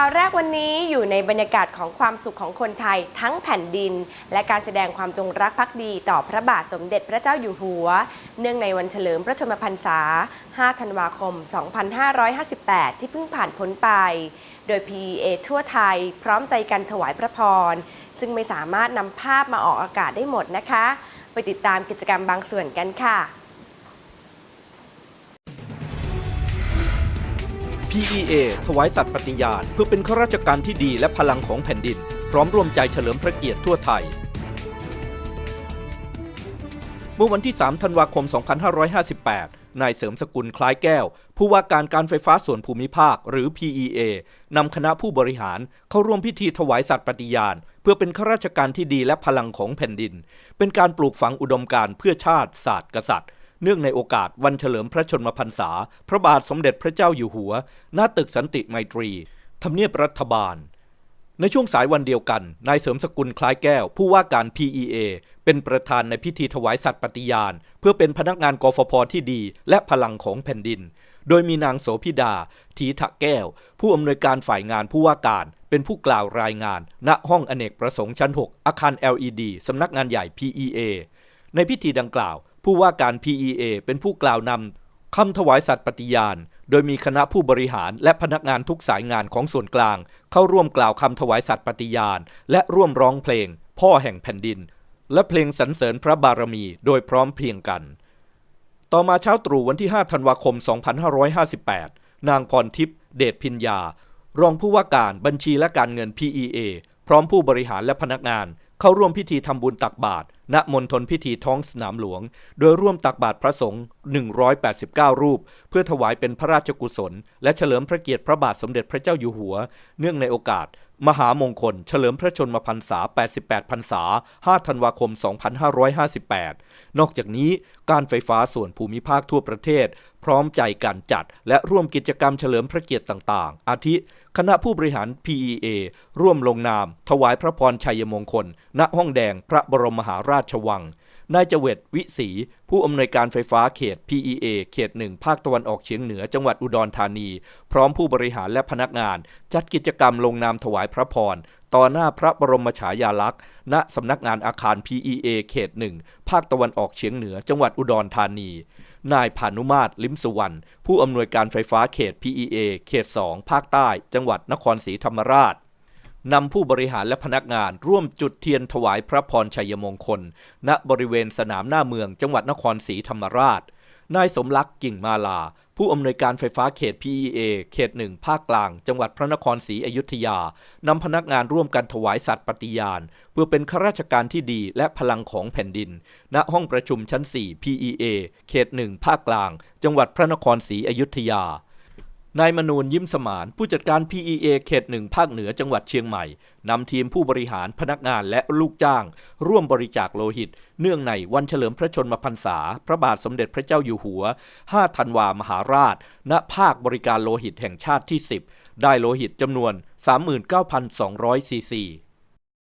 ข่าวแรกวันนี้อยู่ในบรรยากาศของความสุขของคนไทยทั้งแผ่นดิน และการแสดงความจงรักภักดีต่อพระบาทสมเด็จพระเจ้าอยู่หัว เนื่องในวันเฉลิมพระชนมพรรษา 5 ธันวาคม 2558 ที่เพิ่งผ่านพ้นไป โดย PEA ทั่วไทยพร้อมใจกันถวายพระพร ซึ่งไม่สามารถนำภาพมาออกอากาศได้หมดนะคะ ไปติดตามกิจกรรมบางส่วนกันค่ะ PEA ถวายสัตย์ปฏิญาณ เพื่อเป็นข้าราชการที่ดีและพลังของแผ่นดิน พร้อมร่วมใจเฉลิมพระเกียรติทั่วไทย เมื่อวันที่ 3 ธันวาคม 2558 นายเสริมสกุลคล้ายแก้ว ผู้ว่าการการไฟฟ้าส่วนภูมิภาค หรือ PEA นำคณะผู้บริหารเข้าร่วมพิธีถวายสัตย์ปฏิญาณ เพื่อเป็นข้าราชการที่ดีและพลังของแผ่นดิน เป็นการปลูกฝังอุดมการณ์เพื่อชาติศาสตร์กษัตริย์ เนื่องในโอกาสวันเฉลิมพระชนมพรรษา พระบาทสมเด็จพระเจ้าอยู่หัว ณ ตึกสันติไมตรี ทำเนียบรัฐบาล ในช่วงสายวันเดียวกัน นายเสริมสกุลคล้ายแก้ว ผู้ว่าการ PEA เป็นประธานในพิธีถวายสัตย์ปฏิญาณ เพื่อเป็นพนักงานกฟผที่ดี และพลังของแผ่นดิน โดยมีนางโสพิดา ทีทะแก้ว ผู้อำนวยการฝ่ายงานผู้ว่าการเป็นผู้กล่าวรายงาน ณ ห้องอเนกประสงค์ชั้น 6 อาคาร LED สำนักงานใหญ่ PEA ในพิธีดังกล่าว ผู้ว่าการ PEA เป็นผู้กล่าวนำคำถวายสัตย์ปฏิญาณ โดยมีคณะผู้บริหารและพนักงานทุกสายงานของส่วนกลาง เข้าร่วมกล่าวคำถวายสัตย์ปฏิญาณ และร่วมร้องเพลง พ่อแห่งแผ่นดิน และเพลงสรรเสริญพระบารมีโดยพร้อมเพรียงกัน ต่อมาเช้าตรู่วันที่ 5 ธันวาคม 2558 นางพรทิพย์เดชพิญญารองผู้ว่าการบัญชีและการเงิน PEA พร้อมผู้บริหารและพนักงาน เข้าร่วมพิธีทำบุญตักบาตร ณมณฑลพิธีท้องสนามหลวง โดยร่วมตักบาตรพระสงฆ์ 189 รูป เพื่อถวายเป็นพระราชกุศล และเฉลิมพระเกียรติพระบาทสมเด็จพระเจ้าอยู่หัว เนื่องในโอกาส มหามงคล เฉลิมพระชนมพรรษา 88 พรรษา 5 ธันวาคม 2558 นอกจากนี้การไฟฟ้าส่วนภูมิภาคทั่วประเทศ พร้อมใจการจัด และร่วมกิจกรรมเฉลิมพระเกียรติต่างๆ อาทิ คณะผู้บริหาร PEA ร่วมลงนาม ถวายพระพรชัยมงคล ณห้องแดงพระบรมมหาราชวัง นายเจเวตวิศีผู้อำนวยการไฟฟ้าเขต PEA เขตหนึ่งภาคตะวันออกเฉียงเหนือจังหวัดอุดรธานี พร้อมผู้บริหารและพนักงาน จัดกิจกรรมลงนามถวายพระพร ต่อหน้าพระบรมฉายาลักษณ์ ณสำนักงานอาคาร PEA เขตหนึ่งภาคตะวันออกเฉียงเหนือจังหวัดอุดรธานีนายพานุมาตรลิมสุวรรณผู้อำนวยการไฟฟ้าเขต PEA เขต 2 ภาคใต้ จังหวัดนครศรีธรรมราช นำผู้บริหารและพนักงานร่วมจุดเทียนถวายพระพรชัยมงคล ณบริเวณสนามหน้าเมืองจังหวัดนครศรีธรรมราช นายสมรักกิ่งมาลา ผู้อำนวยการไฟฟ้าเขต PEA เขตหนึ่งภาคกลาง จังหวัดพระนครศรีอยุธยานำพนักงานร่วมกันถวายสัตย์ปฏิญาณ เพื่อเป็นข้าราชการที่ดีและพลังของแผ่นดิน ณห้องประชุมชั้น 4 PEA เขตหนึ่งภาคกลาง จังหวัดพระนครศรีอยุธยา นายมนูนยิ้มสมาน ผู้จัดการ PEA เขตหนึ่งภาคเหนือจังหวัดเชียงใหม่ นำทีมผู้บริหารพนักงานและลูกจ้าง ร่วมบริจาคโลหิต เนื่องในวันเฉลิมพระชนมพรรษา พระบาทสมเด็จพระเจ้าอยู่หัว 5 ธันวามหาราช ณ ภาคบริการโลหิตแห่งชาติที่ 10 ได้โลหิตจำนวน 39,200ซีซี